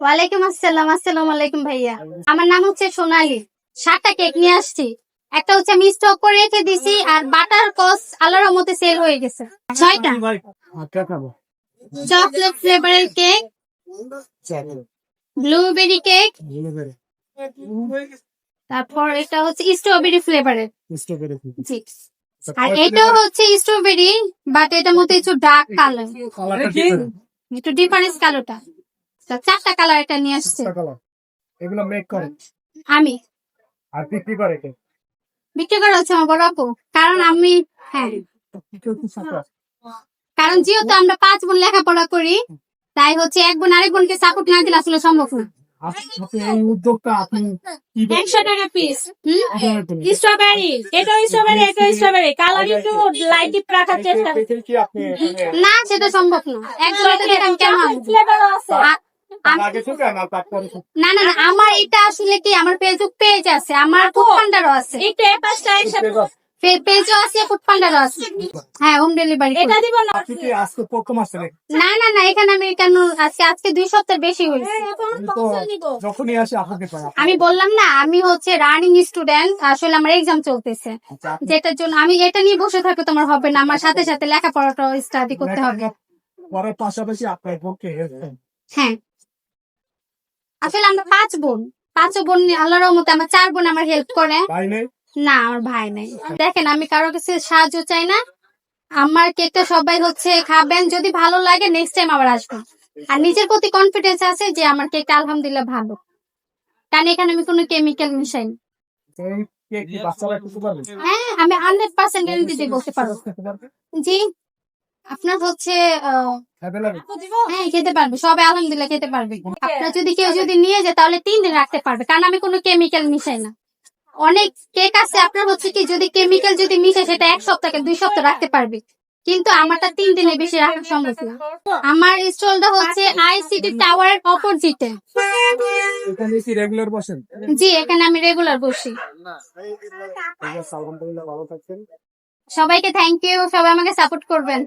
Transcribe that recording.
ওয়ালাইকুম আসসালাম আসসালামু আলাইকুম ভাইয়া। আমার নাম হচ্ছে সোনালি। সাতটা কেক নিয়ে আসছি। একটা হচ্ছে আমি স্টক করে রেখে দিছি আর বাটার কস আল্লাহর মতে সেল হয়ে গেছে। ছয়টা। চকলেট ফ্লেভারের কেক ব্লুবেরি কেক তারপর এটা হচ্ছে স্ট্রবেরি ফ্লেভারের জি। আর এটাও হচ্ছে স্ট্রবেরি বাট এটার মধ্যে একটু ডার্ক কালার একটু ডিফারেন্স কালারটা তো চারটা কালার এটা নিয়ে আসছে। এগুলো মেক করে আমি। আর বিক্রি করে কে বিক্রি করা হচ্ছে আমার বড় আপু। কারণ আমি হ্যাঁ। কারণ যেহেতু আমরা পাঁচ বোন লেখাপড়া করি তাই হচ্ছে এক বোন আরেক বোনকে সাপোর্ট না দিলে আসলে সম্ভব না। এই উদ্যোগটা আপনি একশো টাকা পিস হুম? স্ট্রবেরি এটা স্ট্রবেরি এটা স্ট্রবেরি কালার একটু লাইট ডিপ রাখার চেষ্টা। দেখেন কি আপনি এখানে না সেটা সম্ভব না। একদম কেমন? ফ্লেভার আছে। থেকে না না না না আমার এটা আসলে কি আমার ফেসবুক পেজ আছে আমার ফুড পান্ডারও আছে। পেজও আছে। ফুড পান্ডারও আছে হ্যাঁ হোম ডেলিভারি এটা দিব না আজকে? প্রথম আসছেন? না না না এখানে আমি কেন আজকে আজকে দুই সপ্তাহ বেশি হয়েছে। যখনই আসি আপনাকে আমি বললাম না আমি হচ্ছে রানিং স্টুডেন্ট আসলে আমার এক্সাম চলতেছে। আচ্ছা, যেটার জন্য আমি এটা নিয়ে বসে থাকলে তোমার হবে না আমার সাথে সাথে লেখাপড়াটাও স্টাডি করতে হবে। পরের পাশাপাশি আপনার পক্ষে হ্যাঁ। আসলে আমরা পাঁচ বোন। পাঁচ বোন আল্লাহর রহমতে আমার চার বোন আমার হেল্প করে। না আমার ভাই নাই। দেখেন আমি কারও কাছে সাহায্য চাই না। আমার কেকটা সবাই হচ্ছে খাবেন যদি ভালো লাগে নেক্সট টাইম আবার আসবেন। আর নিজের প্রতি কনফিডেন্স আছে যে আমার কেকটা আলহামদুলিল্লাহ ভালো। কারণ এখানে আমি কোনো কেমিক্যাল মিশাই না। এই কেক কি বাচ্চারা খেতে পারবে? হ্যাঁ আমি হান্ড্রেড পার্সেন্ট গ্যারান্টি দিয়ে বলতে পারব জি। আপনার হচ্ছে আহ, হ্যাঁ খেতে পারবে সবাই আলহামদুলিল্লাহ খেতে পারবে। আপনার যদি কেউ যদি নিয়ে যায় তাহলে তিন দিন রাখতে পারবে কারণ আমি কোনো কেমিক্যাল মিশাই না। অনেক কেক আছে আপনার হচ্ছে কি যদি কেমিক্যাল যদি মিশে সেটা এক সপ্তাহে দুই সপ্তাহ রাখতে পারবে। কিন্তু আমারটা তিন দিনে বেশি রাখা সম্ভব না। আমার স্টলটা হচ্ছে আইসিটি টাওয়ারের অপোজিটে এখানে কি জি এখানে আমি রেগুলার বসি। থাকবেন। সবাইকে থ্যাংক ইউ সবাই আমাকে সাপোর্ট করবেন।